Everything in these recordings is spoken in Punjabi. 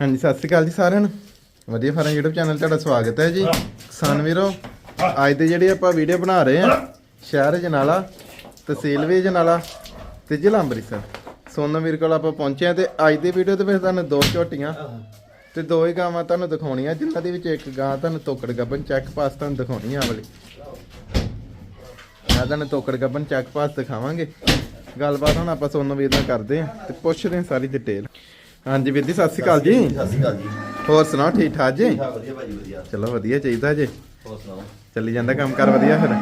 ਹਾਂਜੀ ਸਤਿ ਸ਼੍ਰੀ ਅਕਾਲ ਜੀ ਸਾਰਿਆਂ ਨੂੰ। ਵਧੀਆ ਫਾਰਮ YouTube ਚੈਨਲ ਤੁਹਾਡਾ ਸਵਾਗਤ ਹੈ ਜੀ। ਕਿਸਾਨ ਵੀਰੋ ਅੱਜ ਦੇ ਜਿਹੜੇ ਆਪਾਂ ਵੀਡੀਓ ਬਣਾ ਰਹੇ ਆ ਸ਼ਹਿਰ ਜਨਾਲਾ ਤਹਿਸੀਲ ਵੀ ਜਨਾਲਾ ਤੇ ਜ਼ਿਲ੍ਹਾ ਅੰਮ੍ਰਿਤਸਰ। ਸੋਨਮ ਵੀਰ ਕੋਲ ਆਪਾਂ ਪਹੁੰਚੇ ਆ ਤੇ ਅੱਜ ਦੀ ਵੀਡੀਓ ਦੇ ਵਿੱਚ ਤੁਹਾਨੂੰ ਦੋ ਝੋਟੀਆਂ ਤੇ ਦੋ ਹੀ ਗਾਵਾਂ ਤੁਹਾਨੂੰ ਦਿਖਾਉਣੀਆਂ। ਜਿਨ੍ਹਾਂ ਦੇ ਵਿੱਚ ਇੱਕ ਗਾਂ ਤੁਹਾਨੂੰ ਤੋਕੜ ਗੱਬਨ ਚੈੱਕ ਪਾਸ ਤੁਹਾਨੂੰ ਦਿਖਾਉਣੀ ਆ ਵਾਲੀ। ਮੈਂ ਤੁਹਾਨੂੰ ਤੋਕੜ ਗੱਬਨ ਚੈੱਕ ਪਾਸ ਦਿਖਾਵਾਂਗੇ। ਗੱਲਬਾਤ ਹੁਣ ਆਪਾਂ ਸੋਨਮ ਵੀਰ ਨਾਲ ਕਰਦੇ ਆ ਤੇ ਪੁੱਛਦੇ ਆ ਸਾਰੀ ਡਿਟੇਲ ਹਾਂਜੀ ਵੀਰ ਜੀ ਸਤਿ ਸ਼੍ਰੀ ਅਕਾਲ ਜੀ। ਸਤਿ ਸ਼੍ਰੀ ਅਕਾਲ ਜੀ ਹੋਰ ਸੁਣਾਓ ਠੀਕ ਠਾਕ ਜੀ? ਠੀਕ ਠਾਕ ਵਧੀਆ ਭਾਜੀ ਵਧੀਆ। ਚਲੋ ਵਧੀਆ ਚਾਹੀਦਾ ਜੀ। ਹੋਰ ਸੁਣਾਓ? ਚੱਲੀ ਜਾਂਦਾ ਕੰਮ ਕਰ ਵਧੀਆ ਫਿਰ?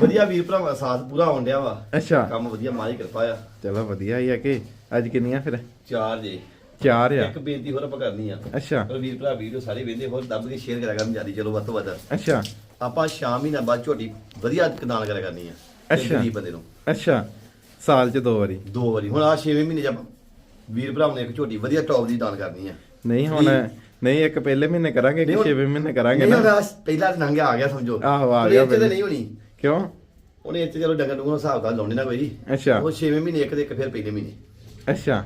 ਵਧੀਆ ਵੀਰ ਭਰਾਵਾਂ ਦਾ ਸਾਥ ਪੂਰਾ ਹੋਣ ਡਿਆ ਵਾ। ਅੱਛਾ। ਕੰਮ ਵਧੀਆ ਮਾਰੀ ਕਿਰਪਾ ਆ। ਚਲੋ ਵਧੀਆ ਹੀ ਆ ਕਿ। ਅੱਜ ਕਿੰਨੀਆਂ ਫਿਰ? ਚਾਰ ਜੇ। ਚਾਰ ਆ? ਇੱਕ ਬੇਨਤੀ ਹੋਰ ਆਪਾਂ ਕਰਨੀ ਆ। ਅੱਛਾ। ਪਰ ਵੀਰ ਭਰਾ ਵੀਡੀਓ ਸਾਰੇ ਵੇਂਦੇ ਹੋਰ ਦੱਬ ਕੇ ਸ਼ੇਅਰ ਕਰਿਆ ਕਰਨ ਜਿਆਦੀ ਚਲੋ ਵੱਧ ਤੋਂ ਵੱਧ। ਅੱਛਾ। ਆਪਾਂ ਸ਼ਾਮ ਮਹੀਨਾ ਬਾਅਦ ਝੋਟੀ ਵਧੀਆ ਕਨਾਲ ਕਰਿਆ ਕਰਨੀ ਆ ਅੱਛਾ। ਗਰੀਬ ਬੰਦੇ ਨੂੰ। ਅੱਛਾ। ਸਾਲ ਚ ਦੋ ਵਾਰੀ। ਦੋ ਵਾਰੀ। ਹੁਣ ਆ 6ਵੇਂ ਮਹੀਨੇ ਚ ਆਪਾਂ ਵੀਰ ਭਰਾਵਾਂ ਨੇ ਇੱਕ ਝੋਟੀ ਵਧੀਆ ਟੌਪ ਦੀ ਦਾਨ ਕਰਨੀ ਆ। ਨਹੀਂ ਹੁਣ ਨਹੀਂ ਇੱਕ ਪਹਿਲੇ ਮਹੀਨੇ ਕਰਾਂਗੇ ਕਿ ਨਹੀਂ 6ਵੇਂ ਮਹੀਨੇ ਕਰਾਂਗੇ ਨਹੀਂ ਨਾ। ਉਹਦਾ ਪਹਿਲਾ ਨੰਗਿਆ ਆ ਗਿਆ ਸਮਝੋ। ਆਹੋ, ਆ ਗਿਆ ਤੇ ਪਹਿਲੇ। ਨਹੀਂ ਹੋਣੀ। ਕਿਉਂ? ਉਹਨੇ ਇੱਥੇ ਚਲੋ ਡੰਗਰ ਨੂੰ ਹਿਸਾਬ ਦਾ ਲਾਉਣੇ ਨਾ ਕੋਈ ਅੱਛਾ। ਉਹ 6ਵੇਂ ਮਹੀਨੇ ਇੱਕ ਤੇ ਇੱਕ ਫਿਰ ਪਹਿਲੇ ਮਹੀਨੇ। ਅੱਛਾ।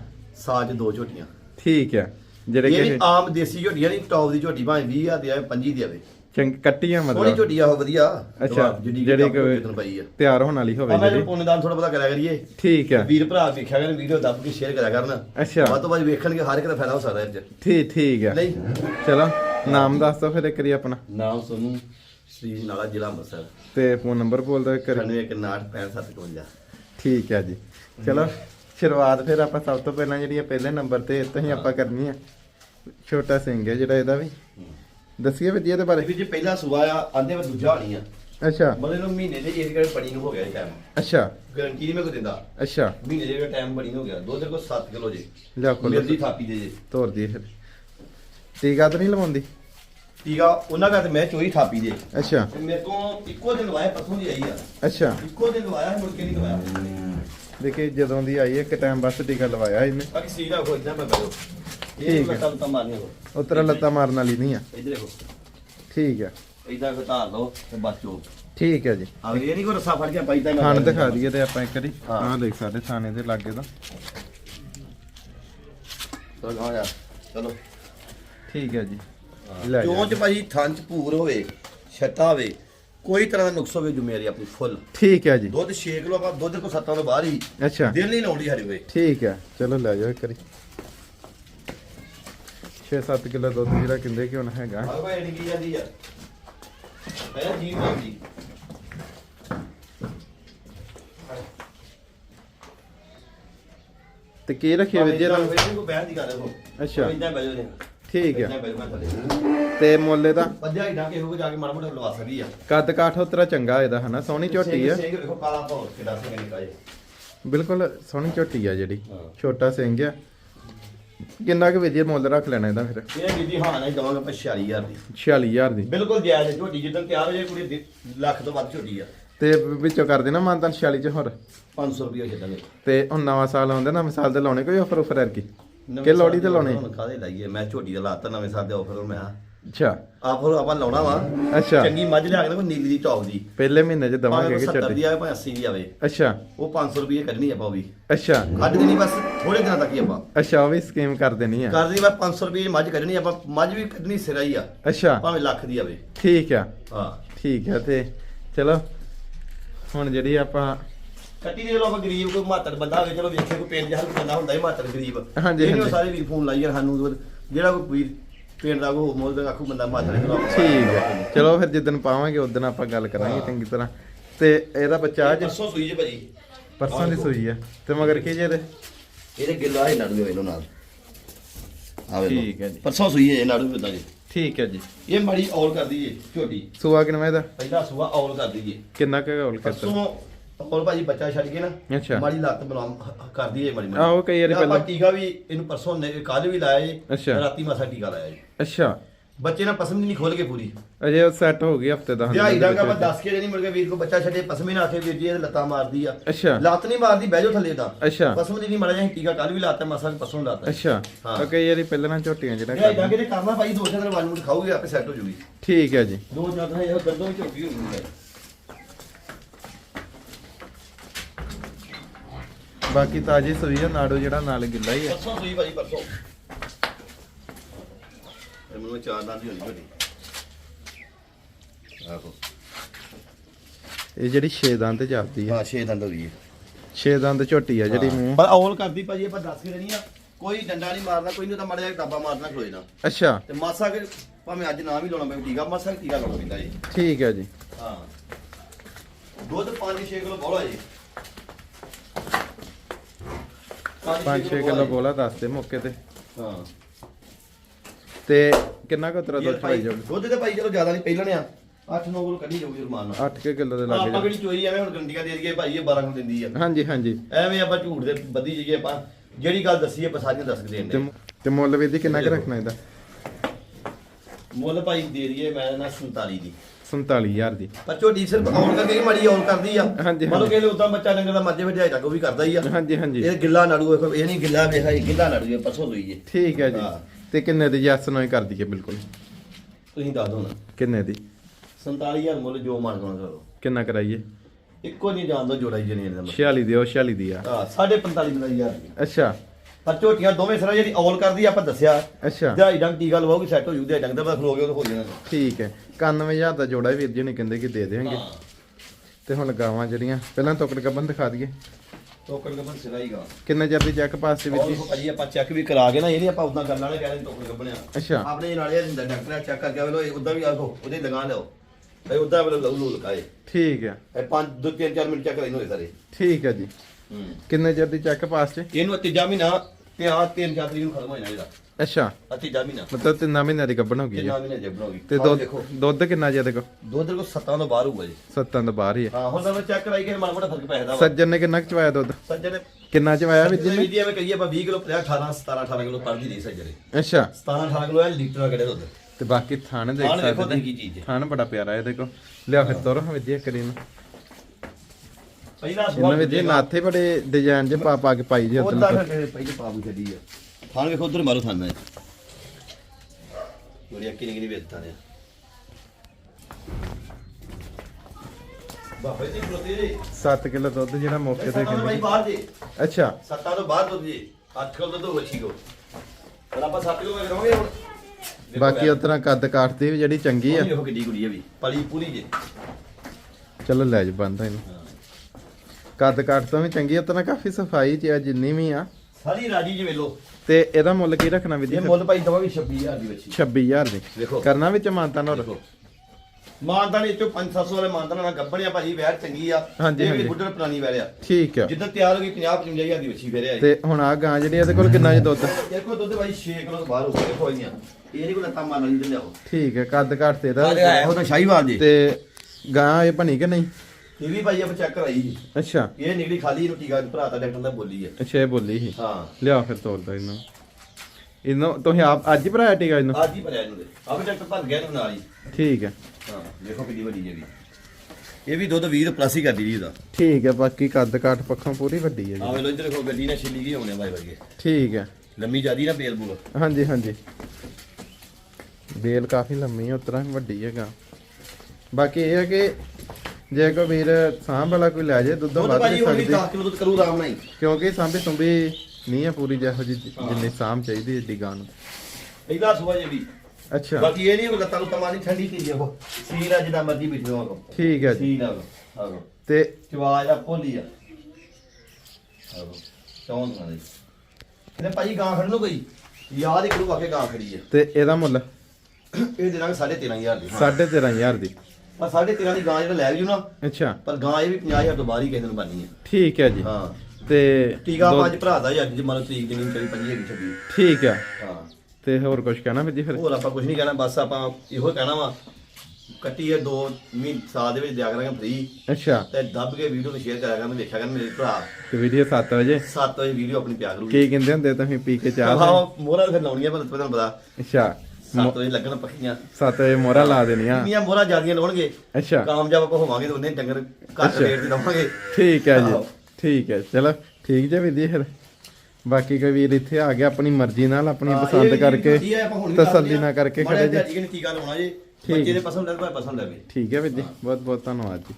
ਚ ਦੋ ਝੋਟੀਆਂ। ਠੀਕ ਆ। ਜਿਹੜੇ ਕਿ ਆਮ ਦੇਸੀ ਝੋਟੀਆਂ ਨਹੀਂ ਟੌਪ ਦੀ ਝੋਟੀ ਭਾਵੇਂ 20 ਆ ਦੇ ਆਵੇ 25 ਦੀ ਆਵੇ। ਚੰਗ ਕੱਟੀਆਂ ਸੋਹਣੀ ਮਤਲਬ ਝੋਟੀ ਆ ਉਹ ਵਧੀਆ। ਅੱਛਾ, ਜਵਾਬ ਜਿਹੜੀ ਜਿਹੜੀ ਜਿਹੜੀ ਕੋਈ- ਪਈ ਆ ਤਿਆਰ ਹੋਣ ਵਾਲੀ ਹੋਵੇ ਆਪਾਂ ਜਿਹੜੀ। ਥੋੜਾ ਬਹੁਤਾ ਕਰਿਆ ਕਰੀਏ। ਠੀਕ ਆ। ਵੀਰ ਭਰਾ ਵੇਖਿਆ ਕਰਨ ਵੀਡੀਓ ਦੱਬ ਕੇ ਸ਼ੇਅਰ ਕਰਿਆ ਕਰਨ। ਅੱਛਾ। ਵੱਧ ਤੋਂ ਵੱਧ ਵੇਖਣਗੇ ਹਰ ਇੱਕ ਦਾ ਫਾਇਦਾ ਹੋ ਸਕਦਾ ਇਹ ਚ। ਠੀਕ ਠੀਕ ਆ। ਨਹੀਂ। ਚਲੋ ਨਾਮ ਦੱਸ ਦਿਓ ਫਿਰ ਇੱਕ ਵਾਰੀ ਆਪਣਾ। ਨਾਮ ਸੋਨੂੰ ਸ੍ਰੀ ਨਾਲਾ ਜ਼ਿਲ੍ਹਾ ਅੰਮ੍ਰਿਤਸਰ। ਤੇ ਫੋਨ ਨੰਬਰ ਬੋਲ ਦਿਓ ਇੱਕ ਵਾਰੀ। 916557 ਠੀਕ ਹੈ ਜੀ। ਚਲੋ ਸ਼ੁਰੂਆਤ ਫਿਰ ਆਪਾਂ ਸਭ ਤੋਂ ਪਹਿਲਾਂ ਜਿਹੜੀ ਆ ਪਹਿਲੇ ਨੰਬਰ ਤੇ ਇੱਥੇ ਹੀ ਆਪਾਂ ਕਰਨੀ ਆ। ਛੋਟਾ ਸਿੰਘ ਹੈ ਜਿਹੜਾ ਇਹਦਾ ਵੀ। ਦੱਸੀਏ ਵੀ ਜੀ ਇਹਦੇ ਬਾਰੇ। ਵੀ ਜੇ ਪਹਿਲਾ ਸੁਆ ਆ ਆਂਦੇ ਵਾ ਦੂਜਾ ਹੋਣੀ ਆ। ਅੱਛਾ। ਮਤਲਬ ਇਹਨੂੰ ਮਹੀਨੇ ਦੇ ਇੱਕ ਕਿਹੜੇ ਬੜੀ ਨੂੰ ਹੋ ਗਿਆ ਇਹ ਟਾਈਮ ਅੱਛਾ। ਗਾਰੰਟੀ ਨਹੀਂ ਮੈਂ ਕੋ ਦਿੰਦਾ। ਅੱਛਾ। ਮਹੀਨੇ ਦੇ ਟਾਈਮ ਨੂੰ ਹੋ ਗਿਆ। ਦੋ ਦੇ ਕੋ 7 ਕਿਲੋ ਜੇ। ਲਿਆ ਖੋਲੋ ਮਿਰਦੀ ਥਾਪੀ ਦੇ ਜੇ। ਤੋਰ ਦੀ ਫਿਰ। ਟੀਕਾ ਤਾਂ ਨਹੀਂ ਲਵਾਉਂਦੀ? ਟੀਕਾ ਉਹਨਾਂ ਦਾ ਤੇ ਮੈਂ ਚੋਰੀ ਥਾਪੀ ਦੇ। ਅੱਛਾ। ਤੇ ਮੇਰੇ ਕੋ ਇੱਕੋ ਦਿਨ ਲਵਾਇਆ ਪਰਸੋਂ ਦੀ ਆਈ ਆ। ਅੱਛਾ। ਇੱਕੋ ਦਿਨ ਲਵਾਇਆ ਮੁੜ ਕੇ ਨਹੀਂ ਲਵਾਇਆ। ਦੇਖੇ ਜਦੋਂ ਦੀ ਆਈ ਇੱਕ ਟਾਈਮ ਬਸ ਟੀਕਾ ਲਵਾਇਆ ਇਹਨੇ। ਬਾਕੀ ਸੀਦਾ ਖੋ ਇਦਾਂ ਮੈਂ ਕਰੋ ਠੀਕ ਹੈ। ਲੱਤਾਂ ਲੁੱਤਾਂ ਮਾਰਨੀਆਂ ਹੋ ਉਤਰਾ ਲੱਤਾਂ ਮਾਰਨ ਵਾਲੀ ਨਹੀਂ ਆ। ਇਧਰ ਦੇਖੋ। ਠੀਕ ਹੈ। ਇਦਾਂ ਘਟਾ ਲਓ ਤੇ ਬਸ ਚੋ। ਠੀਕ ਹੈ ਜੀ। ਆ ਇਹ ਨਹੀਂ ਕੋ ਰੱਸਾ ਫੜ ਕੇ ਆਪਾਂ ਇਦਾਂ ਥਾਣ ਦਿਖਾ ਦਈਏ ਤੇ ਆਪਾਂ ਇੱਕ ਵਾਰੀ। ਆਹ ਦੇਖ ਸਕਦੇ ਥਾਣੇ ਦੇ ਲਾਗੇ ਦਾ। ਚਲੋ ਆ ਜਾ। ਚਲੋ। ਠੀਕ ਹੈ ਜੀ। ਲੈ ਚੋਂ ਜਾ। ਚ ਭਾਜੀ ਥਾਂ ਚ ਭੂਰ ਹੋਵੇ ਛੱਟਾ ਹੋਵੇ ਕੋਈ ਤਰ੍ਹਾਂ ਦਾ ਨੁਕਸ ਹੋਵੇ ਜ਼ਿੰਮੇਵਾਰੀ ਆਪਣੀ ਫੁੱਲ। ਠੀਕ ਹੈ ਜੀ। ਦੁੱਧ 6 ਕਿਲੋ ਆਪਾਂ ਦੁੱਧ ਕੋ ਸੱਤਾਂ ਤੋਂ ਬਾਹਰ ਹੀ। ਅੱਛਾ। ਦਿਲ ਨਹੀਂ ਲਾਉਂਦੀ ਹਰੇ ਵੇ ਠੀਕ ਹੈ। ਚਲੋ ਲੈ ਜਾਓ ਇੱਕ ਵਾਰੀ। 6-7 ਕਿਲੋ ਦੁੱਧ ਜਿਹੜਾ ਕਿੰਦੇ ਕਿ ਹੁਣ ਹੈਗਾ। ਆ ਭਾਈ ਜਾਂਦੀ ਆ। ਜੀ ਤੇ ਕੀ ਰੱਖਿਆ ਕੋ ਬਹਿਣ ਦੀ ਗੱਲ ਹੋ ਅੱਛਾ। ਇਦਾਂ ਬਹਿ ਜਾਓ ਠੀਕ ਹੈ ਥੱਲੇ। ਤੇ ਮੁੱਲੇ ਦਾ ਵੱਧਿਆ ਇਦਾਂ ਕਿ ਹੋ ਜਾ ਕੇ ਮਾੜਾ ਮੋਟਾ ਲਵਾ ਸਕਦੀ ਆ। ਕੱਦ ਕਾਠ ਉਤਰਾ ਚੰਗਾ ਇਹਦਾ ਹਨਾ? ਸੋਹਣੀ ਝੋਟੀ ਆ। ਬਿਲਕੁਲ ਸੋਹਣੀ ਝੋਟੀ ਆ ਜਿਹੜੀ। ਹਾਂ। ਛੋਟਾ ਸਿੰਘ ਆ। ਕਿੰਨਾ ਕੁ ਵੀਰ ਜੀ ਮੁੱਲ ਰੱਖ ਲੈਣਾ ਇਹਦਾ ਫਿਰ? ਇਹ ਜਿੱਦੀ ਹਾਂ ਨਹੀਂ ਦਵਾਂਗੇ ਆਪਾਂ 46000 ਦੀ। 46000 ਦੀ। ਬਿਲਕੁਲ ਜਾਇਜ਼ ਹੈ ਝੋਟੀ ਜਿੱਦਾਂ ਤਿਆਰ ਹੋ ਜਾਏ ਕੁੜੀ ਦੀ- ਲੱਖ ਤੋਂ ਵੱਧ ਝੋਟੀ ਆ। ਤੇ ਵਿੱਚੋਂ ਕਰ ਦੇਣਾ ਮਾਨਤਾਨ 46 ਚ ਹੋਰ? 500 ਰੁਪਏ ਛੱਡਾਂਗੇ ਤੇ ਹੁਣ ਨਵਾਂ ਸਾਲ ਆਉਂਦਾ ਨਵੇਂ ਸਾਲ ਤੇ ਲਾਉਣੇ ਕੋਈ ਆਫਰ ਆਫਰ ਕੀ ਕਿ ਲੋੜੀ ਤੇ ਲਾਉਣੇ? ਹੁਣ ਕਾਹਦੇ ਲਾਈਏ? ਮੈਂ ਝੋਟੀ ਦਾ ਲਾਤਾ ਨਵੇਂ ਸਾਲ ਦੇ ਆਫਰ ਮੈਂ ਅੱਛਾ। ਆਫਰ ਆਪਾਂ ਲਾਉਣਾ ਵਾ। ਅੱਛਾ। ਚੰਗੀ ਮੱਝ ਲਿਆ ਕੇ ਕੋਈ ਨੀਲੀ ਦੀ ਟੌਪ ਦੀ। ਪਹਿਲੇ ਮਹੀਨੇ ਚ ਦਵਾਂਗੇ ਕਿ 70 ਝੋਟੀ ਦੀ ਆਵੇ ਭਾਵੇਂ 80 ਦੀ ਆਵੇ। ਅੱਛਾ। ਉਹ 500 ਰੁਪਏ ਕੱਢਣੀ ਆਪਾਂ ਉਹ ਵੀ। ਅੱਛਾ। ਕੱਢ ਦੇਣੀ ਬਸ ਥੋੜੇ ਦਿਨਾਂ ਤੱਕ ਹੀ ਆਪਾਂ। ਅੱਛਾ ਉਹ ਵੀ ਸਕੀਮ ਕਰ ਦੇਣੀ ਆ। ਕਰ ਦੇਣੀ ਬਸ 500 ਰੁਪਏ ਮੱਝ ਕੱਢਣੀ ਆਪਾਂ ਮੱਝ ਵੀ ਕੱਢਣੀ ਸਿਰਾ ਹੀ ਆ। ਅੱਛਾ। ਭਾਵੇਂ ਲੱਖ ਦੀ ਆਵੇ। ਠੀਕ ਆ। ਹਾਂ। ਠੀਕ ਆ ਤੇ ਚਲੋ ਹੁਣ ਜਿਹੜੀ ਆਪਾਂ ਕੱਟੀ ਦੇ ਲੋਕ ਗਰੀਬ ਕੋਈ ਮਾਤੜ ਬੰਦਾ ਹੋਵੇ ਚਲੋ ਵੇਖੇ ਕੋਈ ਪਿੰਡ ਜਹਰ ਬੰਦਾ ਹੁੰਦਾ ਹੀ ਮਾਤੜ ਗਰੀਬ। ਹਾਂਜੀ, ਇਹਨੂੰ ਹਾਂਜੀ। ਸਾਰੇ ਵੀ ਫੋਨ ਲਾਈਏ ਸਾਨੂੰ ਜਿਹੜਾ ਕੋਈ ਵੀਰ ਪਿੰਡ ਦਾ ਕੋਈ ਮੋਲ ਦਾ ਆਖੂ ਬੰਦਾ ਚਲੋ ਆਪਾਂ ਠੀਕ ਹੈ। ਚਲੋ ਫਿਰ ਜਿੱਦਣ ਪਾਵਾਂਗੇ ਉਦੋਂ ਆਪਾਂ ਗੱਲ ਕਰਾਂਗੇ ਚੰਗੀ ਤਰ੍ਹਾਂ। ਤੇ ਇਹਦਾ ਬੱਚਾ ਅੱਜ? ਪਰਸੋਂ ਸੂਈ ਜੇ ਭਾਜੀ। ਪਰਸੋਂ ਦੀ ਸੂਈ ਆ। ਤੇ ਮਗਰ ਕੀ ਜੇ ਇਹਦੇ? ਇਹਦੇ ਗਿੱਲਾ ਹੀ ਨੜੂ ਵੇਲੋ ਨਾਲ। ਆਵੇ ਠੀਕ ਹੈ ਜੀ। ਪਰਸੋਂ ਸੂਈ ਹੈ ਨੜੂ ਵੀ ਜੀ। ਠੀਕ ਹੈ ਜੀ। ਇਹ ਮਾੜੀ ਔਲ ਕਰਦੀ ਏ ਝੋਟੀ। ਸੂਆ ਕਿਨਵੇਂ ਇਹਦਾ? ਪਹਿਲਾ ਸੂਆ ਔਲ ਕਰਦੀ ਏ। ਕਿੰਨਾ ਕੁ ਹੋਲ ਕਰਤਾ ਪਰਸੋਂ ਔਲ ਭਾਜੀ ਬੱਚਾ ਛੱਡ ਕੇ ਨਾ ਅੱਛਾ। ਮਾੜੀ ਲੱਤ ਬਣਾ ਕਰਦੀ ਏ ਮਾੜੀ ਮਾੜੀ ਆਹੋ, ਕਈ ਵਾਰੀ ਤੇ ਆਪਾਂ ਪਹਿਲਾਂ- ਟੀਕਾ ਵੀ ਇਹਨੂੰ ਪਰਸੋਂ ਕੱਲ ਵੀ ਲਾਇਆ ਏ ਅੱਛਾ। ਰਾਤੀ ਮਾਸਾ ਟੀਕਾ ਲਾਇਆ ਏ। ਅੱਛਾ। ਬੱਚੇ ਨਾਲ ਪਸੰਦ ਨਹੀਂ ਖੋਲ ਕੇ ਪੂਰੀ। ਅਜੇ ਉਹ ਸੈੱਟ ਹੋ ਗਈ ਹਫ਼ਤੇ ਦਾ ਦਿਹਾੜੀ ਦਾ ਆਪਾਂ ਦੱਸ ਕੇ ਨਹੀਂ ਮੁੜ ਕੇ ਵੀਰ ਕੋ ਬੱਚਾ ਛੱਡੇ ਪਸਮੇ ਨਾ ਆਖੇ ਵੀਰ ਜੀ ਇਹ ਲੱਤਾਂ ਮਾਰਦੀ ਆ। ਅੱਛਾ। ਲੱਤ ਨਹੀਂ ਮਾਰਦੀ ਬਹਿ ਜਾਓ ਥੱਲੇ ਤਾਂ। ਅੱਛਾ। ਪਸਮ ਦੀ ਨਹੀਂ ਮਾੜਾ ਜਿਹਾ ਟੀਕਾ ਕੱਲ ਵੀ ਲਾਤਾ ਮਾਸਾ ਪਸੋਂ ਲਾਤਾ। ਅੱਛਾ। ਹਾਂ। ਕਈ ਵਾਰੀ ਪਹਿਲਾਂ ਨਾ ਝੋਟੀਆਂ ਜਿਹੜਾ ਦਿਹਾੜੀ ਦਾ ਕਰਦੇ ਕਿਤੇ ਕਰਨਾ ਭਾਈ ਦੋ ਚਾਰ ਵਾਲ ਨੂੰ ਖਾਓਗੇ ਆਪੇ ਸੈੱਟ ਹੋ ਜੂਗੀ। ਠੀਕ ਹੈ ਜੀ। ਦੋ ਚਾਰ ਦਿਨ ਇਹ ਦਰਦੋਂ ਵਿੱਚ ਹੋਣੀ ਹੈ। ਬਾਕੀ ਤਾਜੀ ਸੂਈ ਆ ਨਾੜੂ ਜਿਹੜਾ ਨਾਲ ਗਿੱਲਾ ਹੀ ਆ। ਪਰਸੋਂ ਸੂਈ ਭਾਜੀ ਪਰਸੋਂ। ਮੈਨੂੰ ਚਾਰ ਦੰਦ ਹੀ ਹੋਣੀ ਵੱਡੀ ਆਹੋ। ਇਹ ਜਿਹੜੀ 6 ਦੰਦ ਤੇ ਜਾਂਦੀ ਹੈ ਹਾਂ 6 ਦੰਦ ਹੋਈ 6 ਦੰਦ ਝੋਟੀ ਆ ਜਿਹੜੀ ਮੂੰਹ। ਪਰ ਔਲ ਕਰਦੀ ਭਾਜੀ ਆਪਾਂ ਦੱਸ ਕੇ ਰਹਿਣੀ ਆ। ਕੋਈ ਡੰਡਾ ਨਹੀਂ ਮਾਰਨਾ ਕੋਈ ਨਹੀਂ ਤਾਂ ਮੜਿਆ ਡੱਬਾ ਮਾਰਨਾ ਖਲੋਏ ਨਾ। ਅੱਛਾ। ਤੇ ਮਾਸਾ ਕਿ ਭਾਵੇਂ ਅੱਜ ਨਾ ਵੀ ਲਾਉਣਾ ਪਵੇ ਟੀਕਾ ਮਾਸਾ ਕਿ ਟੀਕਾ ਲਾਉਣਾ ਪੈਂਦਾ ਜੀ। ਠੀਕ ਹੈ ਜੀ। ਹਾਂ। ਦੁੱਧ 5-6 ਕਿਲੋ ਬੋਲਾ ਜੀ। 5-6 ਕਿਲੋ ਬੋਲਾ ਦੱਸ ਦੇ ਮੌਕੇ ਤੇ। ਹਾਂ। ਤੇ ਕਿੰਨਾ ਕੁ ਤਰਾ ਦੁੱਧ ਪਾਈ ਜਾਊਗੀ? ਦੁੱਧ ਤੇ ਭਾਈ ਚਲੋ ਜ਼ਿਆਦਾ ਨਹੀਂ ਪਹਿਲਾਂ ਨੇ 8-9 ਕਿਲੋ ਕੱਢੀ ਜਾਊਗੀ ਰਮਾਨ ਨਾਲ। 8 ਕਿਲੋ ਦੇ ਆਪਾਂ ਲੱਗੇ ਕਿਹੜੀ ਚੋਈ ਐਵੇਂ ਹੁਣ ਗੰਡੀਆਂ ਦੇ ਦਈਏ ਭਾਈ ਇਹ 12 ਕਿਲੋ ਦਿੰਦੀ ਆ। ਹਾਂਜੀ ਹਾਂਜੀ। ਐਵੇਂ ਆਪਾਂ ਝੂਠ ਦੇ ਬੱਦੀ ਜਾਈਏ ਆਪਾਂ ਜਿਹੜੀ ਗੱਲ ਦੱਸੀ ਆਪਾਂ ਸਾਰੀਆਂ ਦੱਸ ਕੇ ਦੇਣ ਤੇ ਮੁੱਲ ਵੀ ਦੀ ਕਿੰਨਾ ਕੁ ਰੱਖਣਾ ਇਹਦਾ? ਮੁੱਲ ਭਾਈ ਦੇ ਦਈਏ ਮੈਂ ਨਾ 47 ਦੀ। 47000 ਦੀ। ਪਰ ਝੋਟੀ ਸਿਰਫ ਆਉਣ ਕਰਕੇ ਹੀ ਮਾੜੀ ਆਉਣ ਕਰਦੀ ਆ। ਹਾਂਜੀ, ਮੰਨ ਲਓ ਕਿ ਉਦਾਂ ਬੱਚਾ ਡੰਗਰ ਦਾ ਮੱਝੇ ਵਜਾਈ ਤੱਕ ਉਹ ਵੀ ਕਰਦਾ ਹੀ ਆ। ਹਾਂਜੀ ਹਾਂਜੀ। ਇਹ ਗਿੱਲਾ ਨਾੜੂ ਵੇਖੋ ਇਹ ਨਹੀਂ ਗਿੱਲਾ ਵੇਖਾ ਇਹ ਗਿੱਲਾ ਨਾੜੂ ਇਹ ਪਰਸੋਂ ਲੋਈ ਜੇ ਠੀਕ ਹੈ ਜੀ। ਹਾਂ। ਤੇ ਕਿੰਨੇ ਦੀ ਜੈਸ ਨਾਲ ਕਰ ਦਈਏ ਬਿਲਕੁਲ। ਤੁਸੀਂ ਦੱਸ ਦਿਓ ਨਾ। ਕਿੰਨੇ ਦੀ? 47000 ਮੁੱਲ ਜੋ ਮਨ ਕਰੋ। ਕਿੰਨਾ ਕਰਾਈਏ? ਇੱਕੋ ਨਹੀਂ ਜਾਣ ਦੋ ਜੋੜਾ ਹੀ ਜਣੀ ਇਹਦਾ 46 ਦੀ ਉਹ 46 ਦੀ ਆ। ਹਾਂ 45 ਹਜ਼ਾਰ ਅੱਛਾ। ਪਰ ਝੋਟੀਆਂ ਦੋਵੇਂ ਸਿਰਾਂ ਜਿਹੜੀ ਔਲ ਕਰਦੀ ਆਪਾਂ ਦੱਸਿਆ ਅੱਛਾ ਦਿਹਾੜੀ ਡੰਗ ਟੀਕਾ ਲਵਾਉਗੀ ਸੈੱਟ ਹੋ ਜੂ ਦਿਹਾੜੀ ਡੰਗ ਦਾ ਬਸ ਖਲੋ ਗਿਆ ਉਹ ਹੋ ਜਾਣਾ ਠੀਕ ਹੈ 91000 ਦਾ ਜੋੜਾ ਵੀਰ ਜੀ ਨੇ ਕਹਿੰਦੇ ਕਿ ਦੇ ਦੇਵਾਂਗੇ ਤੇ ਹੁਣ ਗਾਵਾਂ ਜਿਹੜੀਆਂ ਪਹਿਲਾਂ ਤੋਕੜ ਗੱਬਨ ਦਿਖਾ ਦਈਏ ਟੋਕਨ ਕਬਨ ਸਿਰਾ ਹੀਗਾ ਕਿੰਨੇ ਚਿਰ ਦੀ ਚੈੱਕ ਪਾਸ ਤੇ ਔਰ ਜੀ ਭਾਜੀ ਆਪਾਂ ਚੈੱਕ ਵੀ ਕਰਾ ਕੇ ਨਾ ਇਹ ਨਹੀਂ ਆਪਾਂ ਉਦਾਂ ਕਰ ਲਾਣੇ ਕਹਿੰਦੇ ਟੋਕਨ ਕੱਢਣਿਆ ਅੱਛਾ ਆਪਣੇ ਨਾਲੇ ਡਾਕਟਰ ਚੈੱਕ ਕਰਕੇ ਆਵੇ ਲੋ ਉਦਾਂ ਵੀ ਆਖੋ ਉਹਦੇ ਲਗਾ ਲਿਓ ਭਈ ਉਦਾਂ ਵੇਲੇ ਲਊ ਲੂ ਲਗਾਏ ਠੀਕ ਹੈ ਇਹ ਪੰਜ ਦੋ ਤਿੰਨ ਚਾਰ ਮਿੰਟ ਚੈੱਕ ਹੋਏ ਸਾਰੇ ਠੀਕ ਹੈ ਜੀ ਹੂੰ ਕਿੰਨੇ ਚਿਰ ਦੀ ਚੈੱਕ ਪਾਸ ਚ ਇਹਨੂੰ ਤੀਜਾ ਮਹੀਨਾ ਤੇ ਆ ਤਿੰਨ ਚਾਰ ਤਰੀਕ ਨੂੰ ਖਤਮ ਹੋ ਜਾਣਾ ਇਹਦਾ। ਅੱਛਾ। ਆ ਤੀਜਾ ਮਹੀਨਾ। ਮਤਲਬ ਤਿੰਨਾਂ ਮਹੀਨਿਆਂ ਦੀ ਗੱਬਣ ਹੋ ਗਈ ਤਿੰਨਾ ਹੈ ਮਹੀਨੇ ਜੇਬ ਬਣਾਉਗੀ ਤੇ ਦੁੱਧ ਦੁੱਧ ਕਿੰਨਾ ਜੀ ਇਹਦੇ ਕੋ ਦੁੱਧ ਕੋ ਸੱਤਾਂ ਤੋਂ ਬਾਹਰ ਹੋਊਗਾ ਜੀ। ਸੱਤਾਂ ਤੋਂ ਬਾਹਰ ਹੀ ਹੈ। ਹਾਂ ਹੁਣ ਤਾਂ ਮੈਂ ਚੈੱਕ ਕਰਾਈ ਕਿ ਮਾੜਾ ਮੋਟਾ ਫ਼ਰਕ ਪੈ ਜਾਂਦਾ ਵਾ। ਸੱਜਣ ਨੇ ਕਿੰਨਾ ਕੁ ਚਵਾਇਆ ਦੁੱਧ? ਸੱਜਣ ਕਿੰਨਾ ਚਵਾਇਆ ਵੀਰ ਜੀ ਜਿੰਨੇ? ਨੇ ਵੀ ਐਵੇਂ ਕਹੀਏ ਆਪਾਂ 20 ਕਿਲੋ 50 18 17 18 ਕਿਲੋ ਪੜਦੀ ਨਹੀਂ ਸੱਜਣੇ ਅੱਛਾ। 17 18 ਕਿਲੋ ਹੈ ਲੀਟਰ ਕੱਢੇ ਦੁੱਧ? ਤੇ ਬਾਕੀ ਥਣ ਦੇਖ ਆਹ ਦੇਖੋ ਸਕਦੇ ਕੀ ਚੀਜ਼ ਹੈ। ਥਣ ਬੜਾ ਪਿਆਰਾ ਇਹਦੇ ਕੋ ਲਿਆ ਫਿਰ ਤੋਰ ਵੀਰ ਜੀ ਕਰੀ ਨੂੰ ਪਹਿਲਾ ਇਹਨਾਂ ਵਿੱਚ ਇਹ ਨਾਥੇ ਬੜੇ ਡਿਜ਼ਾਈਨ ਜੇ ਪਾ ਪਾ ਕੇ ਪਾਈ ਜੇ ਉਹਦਾ ਫਿਰ ਪਹਿਲੇ ਆ। ਥਾਣ ਵੇਖੋ ਉਧਰ ਮਾਰੋ ਥਾਣਾ ਬੜੀ ਅੱਕੀ ਨਿਕਲੀ ਵੇਚਤਾ ਨੇ ਬਾਬਾ ਜੀ ਜੀ। 7 ਕਿਲੋ ਦੁੱਧ ਜਿਹੜਾ ਮੌਕੇ ਤੇ ਸੱਤਾਂ ਤੋਂ ਭਾਈ ਕਹਿੰਦੇ ਬਾਹਰ ਜੀ। ਅੱਛਾ। ਸੱਤਾਂ ਤੋਂ ਬਾਹਰ ਦੁੱਧ ਜੀ। 8 ਕਿਲੋ ਦੁੱਧ ਵੱਛੀ ਕੋ ਪਰ ਆਪਾਂ 7 ਕਿਲੋ ਕਰਾਂਗੇ ਹੁਣ। ਦੇਖੋ ਬਾਕੀ ਉਤਰਾ ਕੱਦ ਕਾਟਦੀ ਵੀ ਜਿਹੜੀ ਚੰਗੀ ਆ। ਉਹ ਕਿੱਡੀ ਕੁੜੀ ਆ ਵੀ। ਪਲੀ ਪੂਰੀ ਜੀ। ਚਲੋ ਲੈ ਜਾ ਬੰਦਾ ਇਹਨੂੰ। ਕੱਦ ਕਾਟ ਤੋਂ ਵੀ ਚੰਗੀ ਉਤਰਾ ਕਾਫੀ ਸਫ਼ਾਈ ਚ ਆ ਜਿੰਨੀ ਵੀ ਆ। ਸਾਰੀ ਰਾਜੀ ਜੀ ਵੇਲੋ। ਤੇ ਇਹਦਾ ਮੁੱਲ ਕੀ ਰੱਖਣਾ ਵੀ ਇਹ ਮੁੱਲ ਭਾਈ ਦਵਾਂਗੇ 26000 ਦੀ ਵੱਛੀ 26000 ਦੀ। ਕਰਨਾ ਵਿੱਚ ਮਾਨਤਾ ਨਾਲ ਮਾਨਦਾਨ ਇਹ ਚੋਂ 5-700 ਵਾਲੇ ਮਾਨਦਾਨ ਨਾਲ ਗੱਬਣਿਆ ਭਾਜੀ ਵੈਰ ਚੰਗੀ ਆ। ਹਾਂਜੀ, ਇਹ ਵੀ। ਗੁੱਡਰ ਪੁਰਾਣੀ ਵੈਰ ਆ। ਠੀਕ ਆ। ਜਿੱਦਾਂ ਤਿਆਰ ਹੋ ਗਈ 50 ਹਜ਼ਾਰ ਦੀ ਵੱਛੀ ਫੇਰਿਆ ਤੇ ਹੁਣ ਆ ਗਾਂ ਜਿਹੜੀ ਇਹਦੇ ਕੋਲ ਕਿੰਨਾ ਜੀ ਦੁੱਧ? ਦੇਖੋ ਦੁੱਧ ਭਾਈ 6 ਕਿਲੋ ਤੋਂ ਬਾਹਰ ਹੋ ਗਿਆ ਕੋਈ ਨਹੀਂ ਇਹ ਨਹੀਂ ਕੋਈ ਲੱਤਾਂ ਮਾਰਨ ਵਾਲੀ ਤੇ ਲਿਆਓ। ਠੀਕ ਹੈ ਕੱਦ ਕਾਟ ਤੇ ਆ ਇਹਦਾ ਉਹ ਤਾਂ ਸ਼ਾਹੀਵਾਲ ਜੀ ਤੇ ਗਾਂ ਇਹ ਬਣੀ ਕਿ ਨਹੀਂ? ਇਹ ਵੀ ਭਾਈ ਆਪਾਂ ਚੈੱਕ ਕਰਾਈ ਜੀ ਅੱਛਾ। ਇਹ ਨਿਕਲੀ ਖਾਲੀ ਰੋਟੀ ਗਾ ਭਰਾ ਤਾਂ ਡਾਕਟਰ ਦਾ ਬੋਲੀ ਹੈ ਅੱਛਾ ਇਹ ਬੋਲੀ ਸੀ। ਹਾਂ। ਲਿਆ ਫਿਰ ਤੋਲਦਾ ਇਹਨੂੰ। ਇਹਨੂੰ ਤੁਸੀਂ ਆਪ ਅੱਜ ਹੀ ਭਰਾਇਆ ਟੀਕਾ ਇਹਨੂੰ? ਅੱਜ ਹੀ ਭਰਿਆ ਇਹਨੂੰ ਆ ਵੀ ਡਾਕਟਰ ਭਰ ਗਿਆ ਇਹਨੂੰ ਨਾਲ ਹੀ। ਠੀਕ ਹੈ। ਹਾਂ ਦੇਖੋ ਕਿੰਨੀ ਵੱਡੀ ਵੀ ਇਹ ਵੀ ਦੁੱਧ 20 ਪਲੱਸ ਹੀ ਕਰਦੀ ਜੀ ਇਹਦਾ ਠੀਕ ਹੈ ਬਾਕੀ ਕੱਦ ਕਾਟ ਪੱਖੋਂ ਪੂਰੀ ਵੱਡੀ ਹੈ ਜੀ। ਆਵੇ ਲੋ ਇੱਧਰ ਦੇਖੋ ਗੱਡੀ ਨਾਲ ਛਿੱਲੀ ਗਈ ਹੋਣੇ ਭਾਈ ਵਰਗੇ। ਠੀਕ ਹੈ। ਲੰਮੀ ਜਿਆਦੀ ਨਾ ਬੇਲ ਬੂਲ। ਹਾਂਜੀ ਹਾਂਜੀ। ਬੇਲ ਕਾਫੀ ਲੰਮੀ ਹੈ ਉਤਰਾ ਵੱਡੀ ਹੈਗਾ। ਬਾਕੀ ਇਹ ਹੈ ਕਿ ਜੇ ਕੋਈ ਵੀਰ ਸਾਂਭ ਵਾਲਾ ਕੋਈ ਲੈ ਜੇ ਦੁੱਧੋਂ ਵੱਧ ਭਾਜੀ ਨਹੀਂ ਵੀ ਸਕਦੀ। 10 ਕਿਲੋ ਦੁੱਧ ਕਰੂ ਆਰਾਮ ਨਾਲ ਹੀ। ਕਿਉਂਕਿ ਸਾਂਭੀ ਸੁੰਭੀ ਨਹੀਂ ਹੈ ਪੂਰੀ ਜਿਹੋ ਜਿਹੀ ਜਿੰਨੀ ਸਾਂਭ ਚਾਹੀਦੀ ਏਡੀ ਗਾਂ ਨੂੰ। ਪਹਿਲਾ ਸੁਬਾ ਜੀ ਵੀ ਅੱਛਾ। ਬਾਕੀ ਇਹ ਨਹੀਂ ਉਹ ਲੱਤਾਂ ਨੂੰ ਤਮਾਨੀ ਠੰਡੀ ਚੀਜ਼ ਹੈ ਉਹ। ਸੀਰ ਆ ਜਿੱਦਾਂ ਮਰਜ਼ੀ ਬਿਠੋ ਆਗੋ ਠੀਕ ਹੈ ਜੀ। ਸੀਰ ਆ ਤੇ ਚਵਾਜ ਆ ਭੋਲੀ ਆ। ਆਗੋ ਚੌਂਦ ਨਾਲ ਇਹਨੇ ਭਾਈ ਗਾਂ ਖੜਨ ਨੂੰ ਕੋਈ? ਯਾਦ ਹੀ ਕਰੂ ਵਾਕੇ ਗਾਂ ਖੜੀ ਆ। ਤੇ ਇਹਦਾ ਮੁੱਲ? ਇਹ ਦੇਣਾਗੇ 13500 ਦੀ 13500 ਦੀ। ਪਰ 13500 ਦੀ ਗਾਂ ਜਿਹੜਾ ਲੈ ਜੂ ਨਾ ਅੱਛਾ। ਪਰ ਗਾਂ ਇਹ ਵੀ 50000 ਤੋਂ ਬਾਹਰ ਹੀ ਕਿਸੇ ਨੂੰ ਬਣਨੀ ਹੈ। ਠੀਕ ਹੈ ਜੀ। ਹਾਂ। ਤੇ ਟੀਕਾ ਪੰਜ ਭਰਾ ਦਾ ਹੀ ਅੱਜ ਜੇ ਮੰਨ ਲਓ ਤਰੀਕ ਦੀ ਨਹੀਂ ਚਲੀ 25 ਹੈਗੀ 26 ਠੀਕ ਹੈ। ਹਾਂ। ਤੇ ਹੋਰ ਕੁਝ ਕਹਿਣਾ ਵੀ ਜੀ ਫਿਰ? ਹੋਰ ਆਪਾਂ ਕੁਝ ਨਹੀਂ ਕਹਿਣਾ ਬਸ ਆਪਾਂ ਇਹੋ ਕਹਿਣਾ ਵਾ ਕੱਟੀ ਇਹ ਦੋ ਮਹੀਨੇ ਸਾਲ ਦੇ ਵਿੱਚ ਦਿਆ ਕਰਾਂਗੇ ਫ੍ਰੀ ਅੱਛਾ। ਤੇ ਦੱਬ ਕੇ ਵੀਡੀਓ ਨੂੰ ਸ਼ੇਅਰ ਕਰਿਆ ਕਰਨ ਵੇਖਿਆ ਕਰਨ ਮੇਰੇ ਭਰਾ। ਤੇ ਵੀਡੀਓ 7 ਵਜੇ? 7 ਵਜੇ ਵੀਡੀਓ ਆਪਣੀ ਪਿਆ ਕਰੂਗੀ। ਕੀ ਕਹਿੰਦੇ ਹੁੰਦੇ ਤੁਸੀਂ ਪੀ ਕੇ ਚਾਹ ਹਾਂ ਮੋਹਰਾਂ ਫਿਰ ਲਾਉਣੀਆਂ ਪਰ ਤੁਹਾਨੂੰ ਪਤਾ। ਅੱਛਾ। 7 ਵਜੇ ਲੱਗਣ ਪੱਖੀਆਂ 7 ਵਜੇ ਮੋਹਰਾ ਲਾ ਦੇਣੀਆਂ। ਇੰਨੀਆਂ ਮੋਹਰਾਂ ਜਿਆਦੀਆਂ ਲਾਉਣਗੇ? ਅੱਛਾ। ਕਾਮਯਾਬ ਆਪਾਂ ਹੋਵਾਂਗੇ ਤੇ ਉਹਨੇ ਡੰਗਰ ਘੱਟ। ਰੇਟ ਤੇ ਦਵਾਂਗੇ ਠੀਕ ਹੈ ਜੀ। ਠੀਕ ਹੈ। ਚਲੋ ਠੀਕ ਜੇ ਵੀਰ ਜੀ ਫਿਰ। ਬਾਕੀ ਕੋਈ ਵੀਰ ਇੱਥੇ ਆ ਗਿਆ ਆਪਣੀ ਮਰਜ਼ੀ ਨਾਲ ਆਪਣੀ ਪਸੰਦ ਕਰਕੇ ਤਸੱਲੀ ਨਾਲ ਕਰਕੇ ਖੜੇ ਜੀ। ਜੀ ਕੀ ਗੱਲ ਹੋਣਾ ਜੀ। ਠੀਕ। ਬੱਚੇ ਦੇ ਪਸੰਦ ਲੱਗ ਪਸੰਦ ਲੱਗੇ ਠੀਕ ਹੈ ਵੀਰ ਜੀ ਬਹੁਤ ਬਹੁਤ ਧੰਨਵਾਦ ਜੀ।